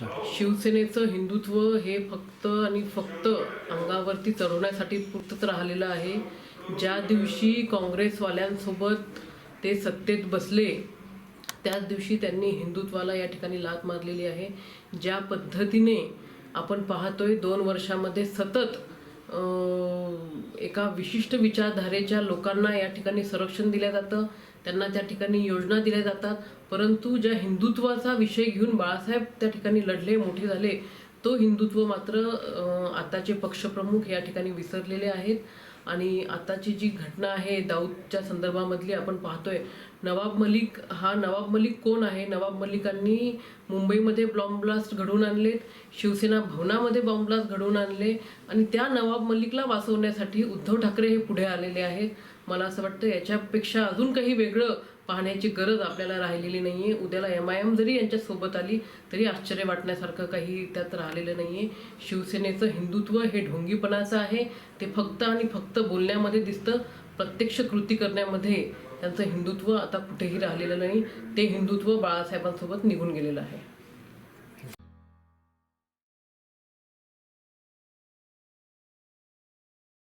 शिवसेनेचं हिंदुत्व हे फक्त आणि फक्त अंगावरती चढवण्यासाठी पुरतच राहिलेलं आहे. ज्या दिवशी काँग्रेसवाल्यांसोबत ते सत्तेत बसले त्याच दिवशी त्यांनी हिंदुत्वाला या ठिकाणी लात मारलेली आहे. ज्या पद्धतीने आपण पाहतोय दोन वर्षामध्ये सतत एका विशिष्ट विचारधारेच्या लोकांना या ठिकाणी संरक्षण दिलं जातं त्यांना त्या ठिकाणी योजना दिल्या जातात. परंतु ज्या हिंदुत्वाचा विषय घेऊन बाळासाहेब त्या ठिकाणी लढले मोठे झाले तो हिंदुत्व मात्र आताचे पक्षप्रमुख या ठिकाणी विसरलेले आहेत. आणि आताची जी घटना आहे दाऊदच्या संदर्भामधली आपण पाहतोय नवाब मलिक हा नवाब मलिक कोण आहे? नवाब मलिकांनी मुंबईमध्ये बॉम्ब ब्लास्ट घडवून आणलेत शिवसेना भवनामध्ये बॉम्ब ब्लास्ट घडवून आणले. आणि त्या नवाब मलिकला वाचवण्यासाठी उद्धव ठाकरे हे पुढे आलेले आहेत. मला असं वाटतं याच्यापेक्षा अजून काही वेगळं पाहण्याची गरज आपल्याला राहिलेली नाही आहे उद्याला एम आय एम जरी यांच्यासोबत आली तरी आश्चर्य वाटण्यासारखं काही त्यात राहिलेलं नाही आहे शिवसेनेचं हिंदुत्व हे ढोंगीपणाचं आहे. ते फक्त आणि फक्त बोलण्यामध्ये दिसतं. प्रत्यक्ष कृती करण्यामध्ये त्यांचं हिंदुत्व आता कुठेही राहिलेलं नाही. ते हिंदुत्व बाळासाहेबांसोबत निघून गेलेलं आहे.